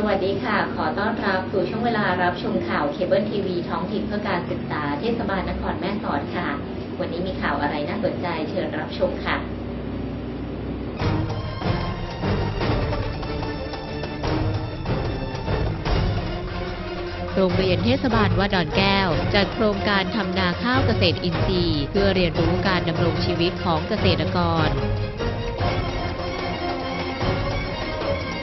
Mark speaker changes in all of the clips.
Speaker 1: สวัสดีค่ะ ขอต้อนรับสู่ช่วงเวลารับชมข่าวเคเบิลทีวีท้องถิ่นเพื่อการศึกษาเทศบาลนครแม่สอดค่ะ วันนี้มีข่าวอะไรน่าสนใจเชิญรับชมค่ะ
Speaker 2: โรงเรียนเทศบาลวัดดอนแก้ว จัดโครงการทำนาข้าวเกษตรอินทรีย์ เพื่อเรียนรู้การดำรงชีวิตของเกษตรกร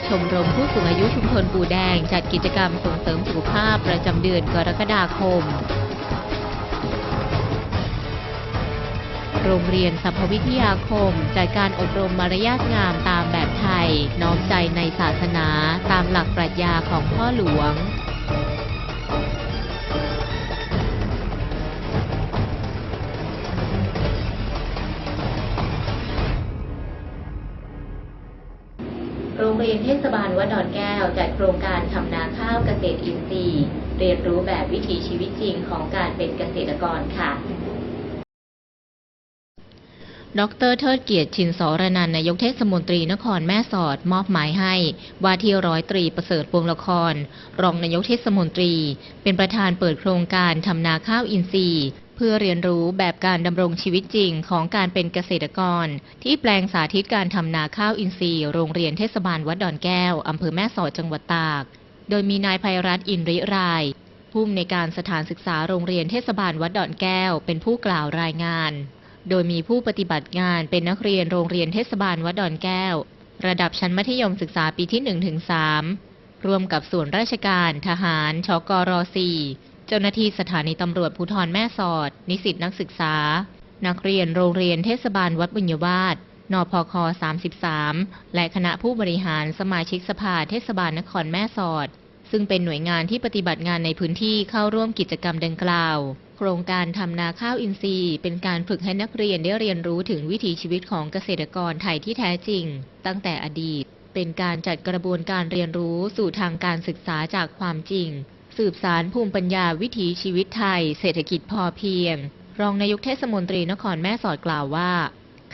Speaker 2: ชมรมผู้สูงอายุชุมชนปูแดง จัดกิจกรรมส่งเสริมสุขภาพประจำเดือนกรกฎาคม โรงเรียนสัพพวิทยาคม จัดการอบรมมารยาทงามตามแบบไทย น้อมใจในศาสนา ตามหลักปรัชญาของพ่อหลวง
Speaker 1: โรงเรียนเทศบาลวัดดอนแก้วจัดโครงการทำนาข้าวเกษตรอินทรีย์ เรียนรู้แบบวิถีชีวิตจริงของการเป็นเกษตรกรค่ะ
Speaker 2: ดรเทิดเกียรติชินสรนันนายกเทศมนตรีนครแม่สอดมอบหมายให้ ว่าที่ร้อยตรีประเสริฐวงละคร รองนายกเทศมนตรี เป็นประธานเปิดโครงการทำนาข้าวอินทรีย์ เพื่อเรียนรู้แบบการดำรงชีวิตจริงของการเป็นเกษตรกร ที่แปลงสาธิตการทำนาข้าวอินทรีย์โรงเรียนเทศบาลวัดดอนแก้วอำเภอแม่สอดจังหวัดตาก โดยมีนายภัยรัตน์อินริรายผู้อำนวยการสถานศึกษาโรงเรียนเทศบาลวัดดอนแก้ว เป็นผู้กล่าวรายงาน โดยมีผู้ปฏิบัติงานเป็นนักเรียนโรงเรียนเทศบาลวัดดอนแก้ว ระดับชั้นมัธยมศึกษาปีที่1ถึง3ร่วมกับส่วนราชการ ทหารชกร4 เจ้าหน้าที่สถานีตำรวจภูธรแม่สอด นิสิตนักศึกษา นักเรียนโรงเรียนเทศบาลวัดบุญยวาสนพค 33 และคณะผู้บริหารสมาชิกสภาเทศบาลนครแม่สอด ซึ่งเป็นหน่วยงานที่ปฏิบัติงานในพื้นที่เข้าร่วมกิจกรรมดังกล่าว โครงการทำนาข้าวอินทรีย์ เป็นการฝึกให้นักเรียนได้เรียนรู้ถึงวิถีชีวิตของเกษตรกรไทยที่แท้จริง ตั้งแต่อดีต เป็นการจัดกระบวนการเรียนรู้สู่ทางการศึกษาจากความจริง สืบสารภูมิปัญญาวิถีชีวิตไทย เศรษฐกิจพอเพียง รองนายกเทศมนตรีนครแม่สอดกล่าวว่า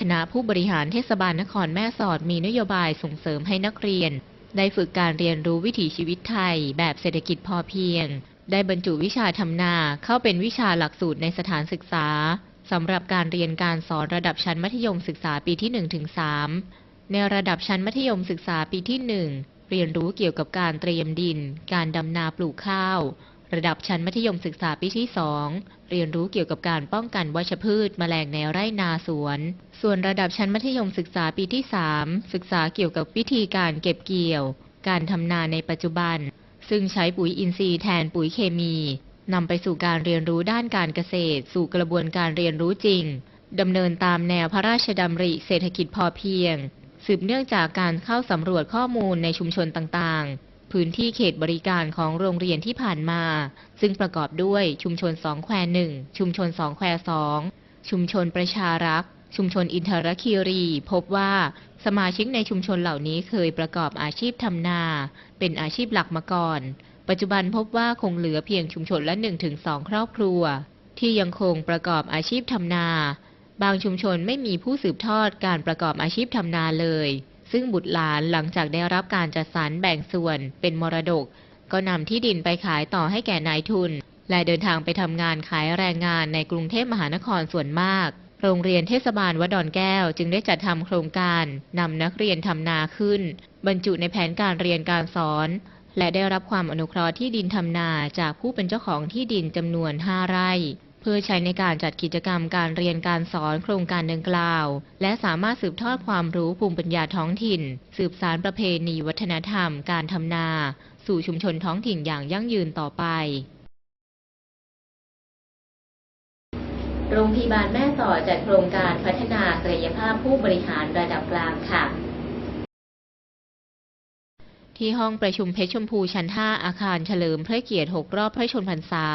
Speaker 2: คณะผู้บริหารเทศบาลนครแม่สอดมีนโยบายส่งเสริมให้นักเรียน ได้ฝึกการเรียนรู้วิถีชีวิตไทย แบบเศรษฐกิจพอเพียง ได้บรรจุวิชาทำนาเข้าเป็นวิชาหลักสูตรในสถานศึกษาสำหรับการเรียนการสอนระดับชั้นมัธยมศึกษาปีที่1ถึง3ในระดับชั้นมัธยมศึกษาปีที่ 1 เรียนรู้เกี่ยวกับการเตรียมดิน การดำนาปลูกข้าว ระดับชั้นมัธยมศึกษาปีที่ 2 เรียนรู้เกี่ยวกับการป้องกันวัชพืชแมลงในไร่นาสวน ส่วนระดับชั้นมัธยมศึกษาปีที่ 3 ศึกษาเกี่ยวกับวิธีการเก็บเกี่ยว การทำนาในปัจจุบัน ซึ่งใช้ปุ๋ยอินทรีย์แทนปุ๋ยเคมีนำไปสู่การเรียนรู้ด้านการเกษตร สู่กระบวนการเรียนรู้จริงดำเนินตามแนวพระราชดำริเศรษฐกิจพอเพียง สืบเนื่องจากการเข้าสำรวจข้อมูลในชุมชนต่างๆ พื้นที่เขตบริการของโรงเรียนที่ผ่านมา ซึ่งประกอบด้วยชุมชนสองแควหนึ่งชุมชนสองแควสองชุมชนประชารักษ์ ชุมชนอินทรคีรี พบว่าสมาชิกในชุมชนเหล่านี้เคยประกอบอาชีพทำนา เป็นอาชีพหลักมาก่อน ปัจจุบันพบว่าคงเหลือเพียงชุมชนละ1-2 ครอบครัว ที่ยังคงประกอบอาชีพทำนา บางชุมชนไม่มีผู้สืบทอดการประกอบอาชีพทำนาเลย ซึ่งบุตรหลานหลังจากได้รับการจัดสรรแบ่งส่วนเป็นมรดก ก็นำที่ดินไปขายต่อให้แก่นายทุน และเดินทางไปทำงานขายแรงงานในกรุงเทพมหานครส่วนมากโรงเรียนเทศบาลวัดดอนแก้ว จึงได้จัดทำโครงการนำนักเรียนทำนาขึ้น บรรจุในแผนการเรียนการสอน และได้รับความอนุเคราะห์ที่ดินทำนาจากผู้เป็นเจ้าของที่ดินจำนวน 5 ไร่ เพื่อใช้ในการจัดกิจกรรมการเรียนการสอนโครงการดังกล่าว และสามารถสืบทอดความรู้ภูมิปัญญาท้องถิ่น สืบสารประเพณีวัฒนธรรม การทำนา สู่ชุมชนท้องถิ่นอย่างยั่งยืนต่อไป
Speaker 1: โรงพยาบาลแม่สอดจัดโครงการพัฒนาศักยภาพผู้บริหารระดับกลางค่ะ
Speaker 2: ที่ห้องประชุมเพชรชมพูชั้น 5 อาคารเฉลิมพระเกียรติ 6 รอบพระชนพรรษา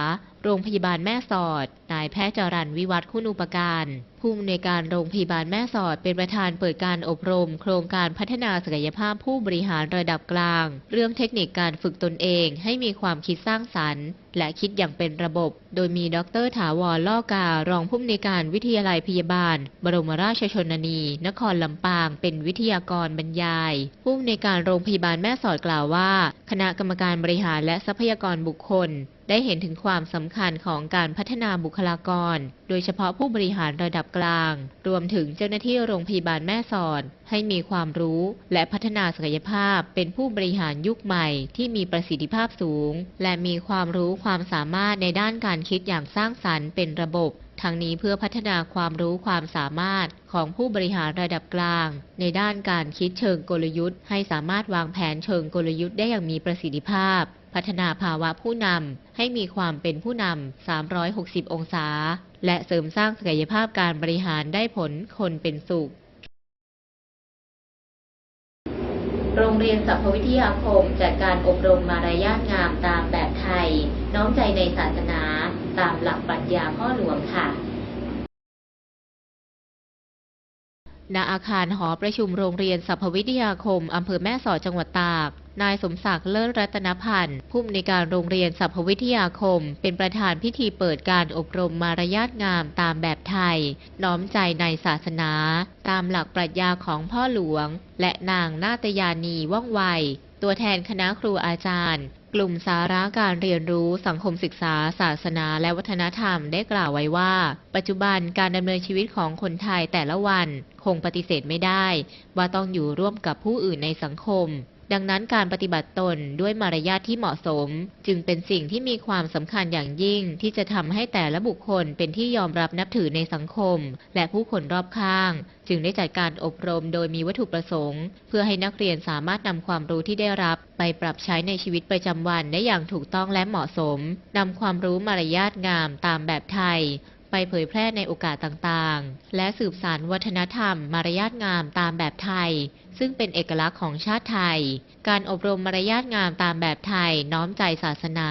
Speaker 2: โรงพยาบาลแม่สอด นายแพทย์จรันวิวัฒน์คุณอุปการผู้อำนวยการโรงพยาบาลแม่สอดเป็นประธานเปิดการอบรม โครงการพัฒนาศักยภาพผู้บริหารระดับกลาง เรื่องเทคนิคการฝึกตนเอง ให้มีความคิดสร้างสรรค์ และคิดอย่างเป็นระบบ โดยมีดรถาวรล่อการองผู้อำนวยการวิทยาลัยพยาบาล บรมราชชนนี นครลำปาง เป็นวิทยากรบรรยาย ผู้อำนวยการโรงพยาบาลแม่สอดกล่าวว่า คณะกรรมการบริหารและทรัพยากรบุคคลได้เห็นถึงความสำคัญของการพัฒนาบุคลากร โดยเฉพาะผู้บริหารระดับกลาง รวมถึงเจ้าหน้าที่โรงพยาบาลแม่สอด ให้มีความรู้และพัฒนาศักยภาพเป็นผู้บริหารยุคใหม่ที่มีประสิทธิภาพสูง และมีความรู้ความสามารถในด้านการคิดอย่างสร้างสรรค์เป็นระบบทั้งนี้เพื่อพัฒนาความรู้ความสามารถของผู้บริหารระดับกลาง ในด้านการคิดเชิงกลยุทธ์ ให้สามารถวางแผนเชิงกลยุทธ์ได้อย่างมีประสิทธิภาพ พัฒนาภาวะผู้นำให้มีความเป็นผู้นำ 360 องศา และเสริมสร้างศักยภาพการบริหารได้ผลคนเป็นสุข
Speaker 1: โรงเรียนสัพพวิทยาคมจัดการอบรมมารยาทงามตามแบบไทย น้อมใจในศาสนา ตามหลักปรัชญาพ่อหลวงค่ะ
Speaker 2: ณอาคารหอประชุมโรงเรียนสัพพวิทยาคม อำเภอแม่สอดจังหวัดตาก นายสมศักดิ์เลิศรัตนพันธ์ผู้อำนวยการโรงเรียนสัพพวิทยาคม เป็นประธานพิธีเปิดการอบรมมารยาทงามตามแบบไทย น้อมใจในศาสนา ตามหลักปรัชญาของพ่อหลวง และนางนาตยานีว่องไว ตัวแทนคณะครูอาจารย์ กลุ่มสาระการเรียนรู้สังคมศึกษา ศาสนาและวัฒนธรรมได้กล่าวไว้ว่า ปัจจุบันการดำเนินชีวิตของคนไทยแต่ละวันคงปฏิเสธไม่ได้ ว่าต้องอยู่ร่วมกับผู้อื่นในสังคม ดังนั้นการปฏิบัติตนด้วยมารยาทที่เหมาะสม จึงเป็นสิ่งที่มีความสำคัญอย่างยิ่งที่จะทำให้แต่ละบุคคลเป็นที่ยอมรับนับถือในสังคม และผู้คนรอบข้าง จึงได้จัดการอบรมโดยมีวัตถุประสงค์ เพื่อให้นักเรียนสามารถนำความรู้ที่ได้รับ ไปปรับใช้ในชีวิตประจำวันได้อย่างถูกต้องและเหมาะสมนำความรู้มารยาทงามตามแบบไทย เผยแพร่ในโอกาสต่างๆ และสืบสานวัฒนธรรม มารยาทงามตามแบบไทย ซึ่งเป็นเอกลักษณ์ของชาติไทย การอบรมมารยาทงามตามแบบไทยน้อมใจศาสนา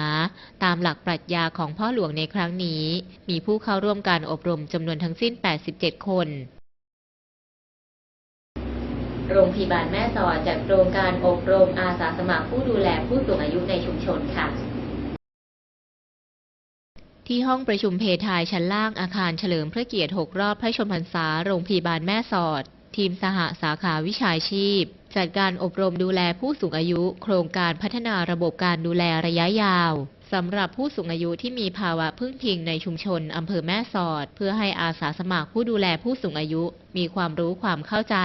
Speaker 2: ตามหลักปรัชญาของพ่อหลวงในครั้งนี้ มีผู้เข้าร่วมการอบรมจำนวนทั้งสิ้น 87 คน
Speaker 1: โรงพยาบาลแม่สอดจัดโครงการอบรมอาสาสมัครผู้ดูแลผู้สูงอายุในชุมชนค่ะ
Speaker 2: ที่ห้องประชุมเพทายชั้นล่างอาคารเฉลิมพระเกียรติ 6 รอบพระชนพรรษา โรงพยาบาลแม่สอด ทีมสหสาขาวิชาชีพ จัดการอบรมดูแลผู้สูงอายุ โครงการพัฒนาระบบการดูแลระยะยาวสำหรับผู้สูงอายุที่มีภาวะพึ่งพิงในชุมชนอำเภอแม่สอด เพื่อให้อาสาสมัครผู้ดูแลผู้สูงอายุ มีความรู้ความเข้าใจ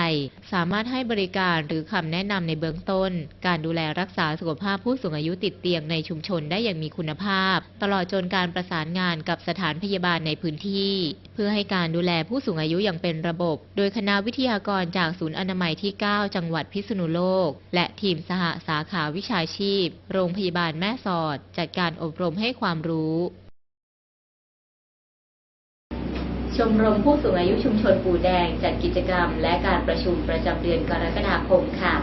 Speaker 2: สามารถให้บริการหรือคำแนะนำในเบื้องต้น การดูแลรักษาสุขภาพผู้สูงอายุติดเตียงในชุมชนได้อย่างมีคุณภาพ ตลอดจนการประสานงานกับสถานพยาบาลในพื้นที่ เพื่อให้การดูแลผู้สูงอายุอย่างเป็นระบบ โดยคณะวิทยากรจากศูนย์อนามัยที่ 9 จังหวัดพิษณุโลก และทีมสหสาขาวิชาชีพ โรงพยาบาลแม่สอด จัดการอบรมให้ความรู้
Speaker 1: ชมรมผู้สูงอายุชุมชนปูแดงจัดกิจกรรม และการประชุมประจำเดือนกรกฎาคมค่ะ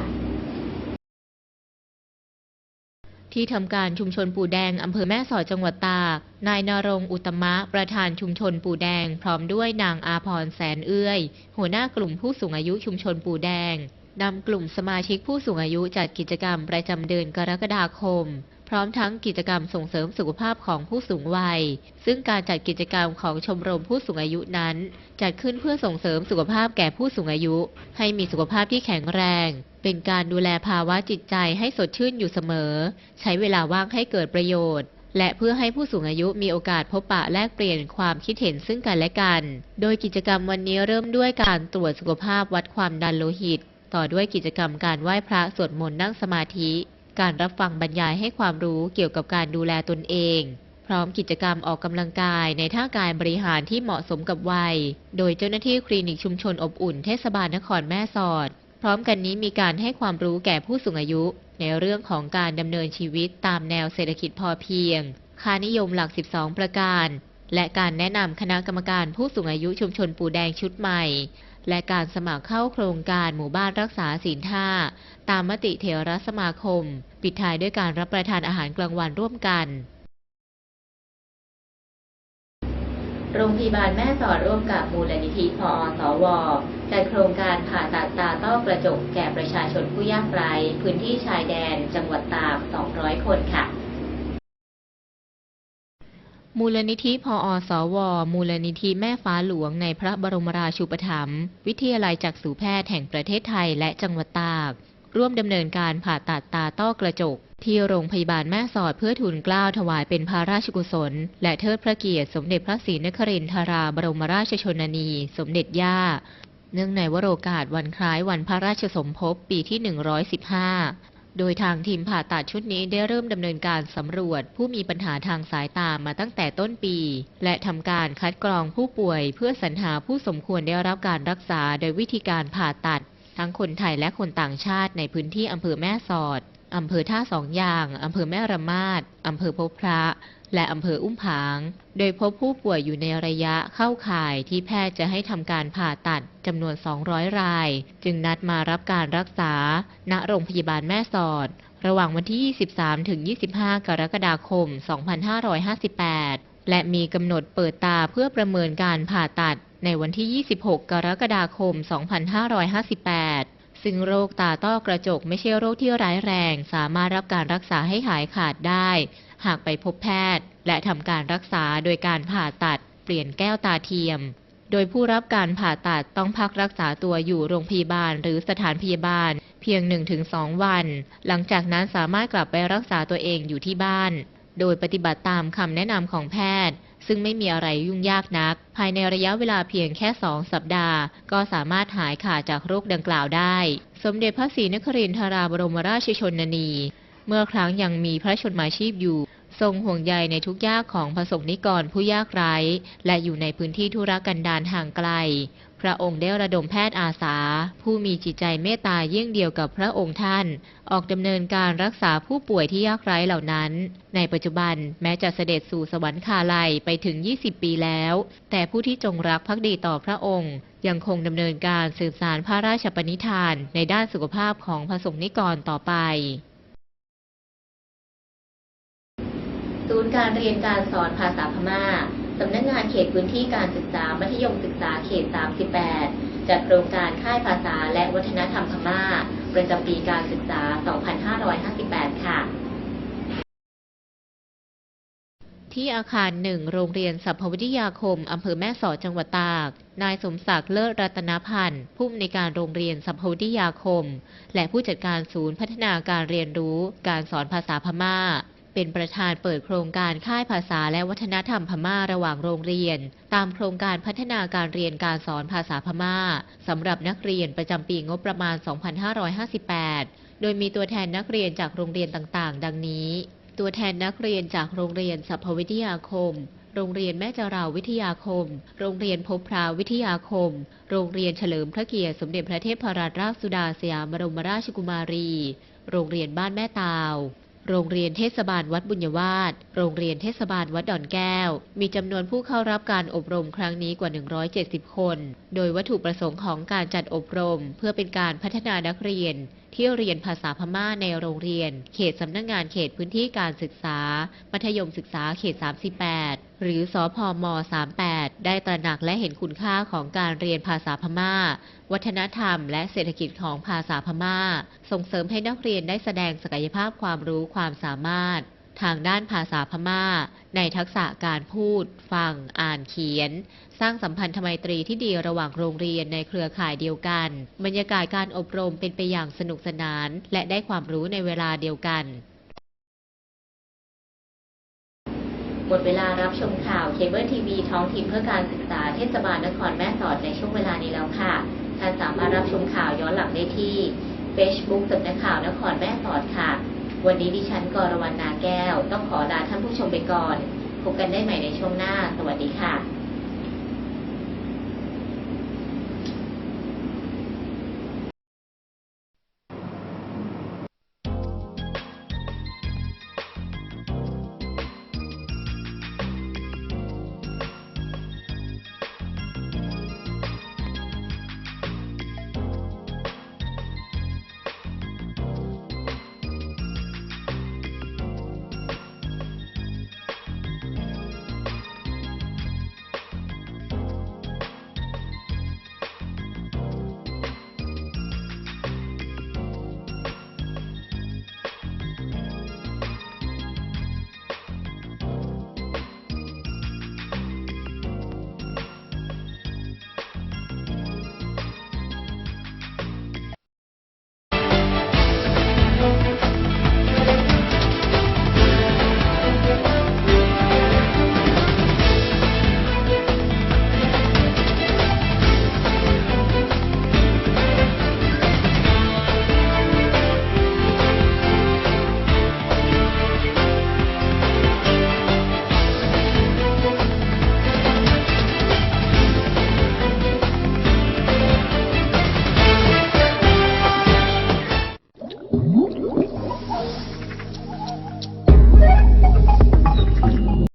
Speaker 2: ที่ทำการชุมชนปู่แดงอำเภอแม่สอดจังหวัดตาก นายนรงอุตตมะ ประธานชุมชนปู่แดง พร้อมด้วยนางอาพรแสนเอื้อย หัวหน้ากลุ่มผู้สูงอายุชุมชนปู่แดงนำกลุ่มสมาชิกผู้สูงอายุจัดกิจกรรมประจำเดือนกรกฎาคม พร้อมทั้งกิจกรรมส่งเสริมสุขภาพของผู้สูงวัย ซึ่งการจัดกิจกรรมของชมรมผู้สูงอายุนั้น จัดขึ้นเพื่อส่งเสริมสุขภาพแก่ผู้สูงอายุ ให้มีสุขภาพที่แข็งแรง เป็นการดูแลภาวะจิตใจให้สดชื่นอยู่เสมอ ใช้เวลาว่างให้เกิดประโยชน์ และเพื่อให้ผู้สูงอายุมีโอกาสพบปะแลกเปลี่ยนความคิดเห็นซึ่งกันและกัน โดยกิจกรรมวันนี้เริ่มด้วยการตรวจสุขภาพวัดความดันโลหิต ต่อด้วยกิจกรรมการไหว้พระสวดมนต์นั่งสมาธิ การรับฟังบรรยายให้ความรู้เกี่ยวกับการดูแลตนเอง พร้อมกิจกรรมออกกำลังกายในท่ากายบริหารที่เหมาะสมกับวัย โดยเจ้าหน้าที่คลินิกชุมชนอบอุ่นเทศบาลนครแม่สอด พร้อมกันนี้มีการให้ความรู้แก่ผู้สูงอายุ ในเรื่องของการดำเนินชีวิตตามแนวเศรษฐกิจพอเพียง ค่านิยมหลัก 12 ประการ และการแนะนำคณะกรรมการผู้สูงอายุชุมชนปูแดงชุดใหม่ และการสมัครเข้าโครงการหมู่บ้านรักษาศีลท่าตามมติเถรสมาคม ปิดท้ายด้วยการรับประทานอาหารกลางวันร่วมกัน
Speaker 1: โรงพยาบาลแม่สอดร่วมกับมูลนิธิพอสวจัดโครงการผ่าตัดตาต้อกระจกแก่ประชาชนผู้ยากไร้พื้นที่ชายแดนจังหวัดตาก 200 คนค่ะ
Speaker 2: มูลนิธิพออสว มูลนิธิแม่ฟ้าหลวงในพระบรมราชูปถัมภ์วิทยาลัยจักษุแพทย์แห่งประเทศไทยและจังหวัดตาก ร่วมดำเนินการผ่าตัดตาต้อกระจก ที่โรงพยาบาลแม่สอดเพื่อทูลเกล้าถวายเป็นพระราชกุศล และเทิดพระเกียรติสมเด็จพระศรีนครินทราบรมราชชนนี สมเด็จย่า เนื่องในวโรกาสวันคล้ายวันพระราชสมภพปีที่ 115 โดยทางทีมผ่าตัดชุดนี้ได้เริ่มดำเนินการสำรวจผู้มีปัญหาทางสายตามาตั้งแต่ต้นปี และทำการคัดกรองผู้ป่วย เพื่อสรรหาผู้สมควรได้รับการรักษาโดยวิธีการผ่าตัด ทั้งคนไทยและคนต่างชาติในพื้นที่อำเภอแม่สอด อำเภอท่าสองยาง อำเภอแม่ระมาดอำเภอพบพระ และอำเภออุ้มผาง โดยพบผู้ป่วยอยู่ในระยะเข้าข่ายที่แพทย์จะให้ทำการผ่าตัดจำนวน 200 ราย จึงนัดมารับการรักษา ณ โรงพยาบาลแม่สอด ระหว่างวันที่ 23 ถึง 25 กรกฎาคม 2558 และมีกำหนดเปิดตาเพื่อประเมินการผ่าตัดในวันที่ 26 กรกฎาคม 2558 ซึ่งโรคตาต้อกระจกไม่ใช่โรคที่ร้ายแรง สามารถรับการรักษาให้หายขาดได้ หากไปพบแพทย์ และทำการรักษาโดยการผ่าตัด เปลี่ยนแก้วตาเทียม โดยผู้รับการผ่าตัดต้องพักรักษาตัวอยู่โรงพยาบาลหรือสถานพยาบาล เพียง 1-2 วัน หลังจากนั้นสามารถกลับไปรักษาตัวเองอยู่ที่บ้าน โดยปฏิบัติตามคำแนะนำของแพทย์ ซึ่งไม่มีอะไรยุ่งยากนัก ภายในระยะเวลาเพียงแค่ 2 สัปดาห์ ก็สามารถหายขาดจากโรคดังกล่าวได้ สมเด็จพระศรีนครินทราบรมราชชนนี เมื่อครั้งยังมีพระชนมาชีพอยู่ ทรงห่วงใยในทุกยากของพระสงฆ์นิกรผู้ยากไร้ และอยู่ในพื้นที่ธุรกันดารห่างไกล พระองค์ได้ระดมแพทย์อาสา ผู้มีจิตใจเมตตาเยี่ยงเดียวกับพระองค์ท่าน ออกดำเนินการรักษาผู้ป่วยที่ยากไร้เหล่านั้น ในปัจจุบันแม้จะเสด็จสู่สวรรคาลัยไปถึง 20 ปีแล้ว แต่ผู้ที่จงรักภักดีต่อพระองค์ ยังคงดำเนินการสืบสานพระราชปณิธาน ในด้านสุขภาพของพระสงฆ์นิกรต่อไป
Speaker 1: ศูนย์การเรียนการสอนภาษาพม่า สำนักงานเขตพื้นที่การศึกษามัธยมศึกษาเขต 38 จัดโครงการค่ายภาษาและวัฒนธรรมพม่า ประจำปีการศึกษา 2558 ค่ะ
Speaker 2: ที่อาคารหนึ่งโรงเรียนสัพพวิทยาคมอำเภอแม่สอดจังหวัดตาก นายสมศักดิ์เลิศรัตนพันธ์ผู้อำนวยการโรงเรียนสัพพวิทยาคม และผู้จัดการศูนย์พัฒนาการเรียนรู้ การสอนภาษาพม่า เป็นประธานเปิดโครงการค่ายภาษาและวัฒนธรรมพม่าระหว่างโรงเรียน ตามโครงการพัฒนาการเรียนการสอนภาษาพม่าสำหรับนักเรียนประจำปีงบประมาณ 2558 โดยมีตัวแทนนักเรียนจากโรงเรียนต่างๆ ดังนี้ ตัวแทนนักเรียนจากโรงเรียนสัพพวิทยาคมโรงเรียนแม่จาราวิทยาคม โรงเรียนพบพราวิทยาคม โรงเรียนเฉลิมพระเกียรติสมเด็จพระเทพรัตนราชสุดาสยามบรมราชกุมารี โรงเรียนบ้านแม่ตาว โรงเรียนเทศบาลวัดบุญยวาสโรงเรียนเทศบาลวัดดอนแก้ว มีจำนวนผู้เข้ารับการอบรมครั้งนี้กว่า 170 คน โดยวัตถุประสงค์ของการจัดอบรม เพื่อเป็นการพัฒนานักเรียน ที่เรียนภาษาพม่าในโรงเรียน เขตสำนักงงานเขตพื้นที่การศึกษา มัธยมศึกษาเขต 38 หรือสอพอม38 ได้ตระหนักและเห็นคุณค่าของการเรียนภาษาพม่า วัฒนธรรม และเศรษฐกิจของภาษาพม่า ส่งเสริมให้นักเรียนได้แสดงศักยภาพความรู้ความสามารถ ทางด้านภาษาพม่า ในทักษะการพูด ฟัง อ่านเขียน สร้างสัมพันธไมตรีที่ดีระหว่างโรงเรียนในเครือข่ายเดียวกัน บรรยากาศการอบรมเป็นไปอย่างสนุกสนาน และได้ความรู้ในเวลาเดียวกัน
Speaker 1: หมดเวลารับชมข่าวเคเบิลทีวีท้องถิ่นเพื่อการศึกษาเทศบาลนครแม่สอดในช่วงเวลานี้แล้วค่ะ ท่านสามารถรับชมข่าวย้อนหลังได้ที่ Facebook สำนักข่าวนครแม่สอดค่ะ วันนี้ดิฉันกรวรรณนาแก้ว ต้องขอลาท่านผู้ชมไปก่อน พบกันได้ใหม่ในช่วงหน้า สวัสดีค่ะ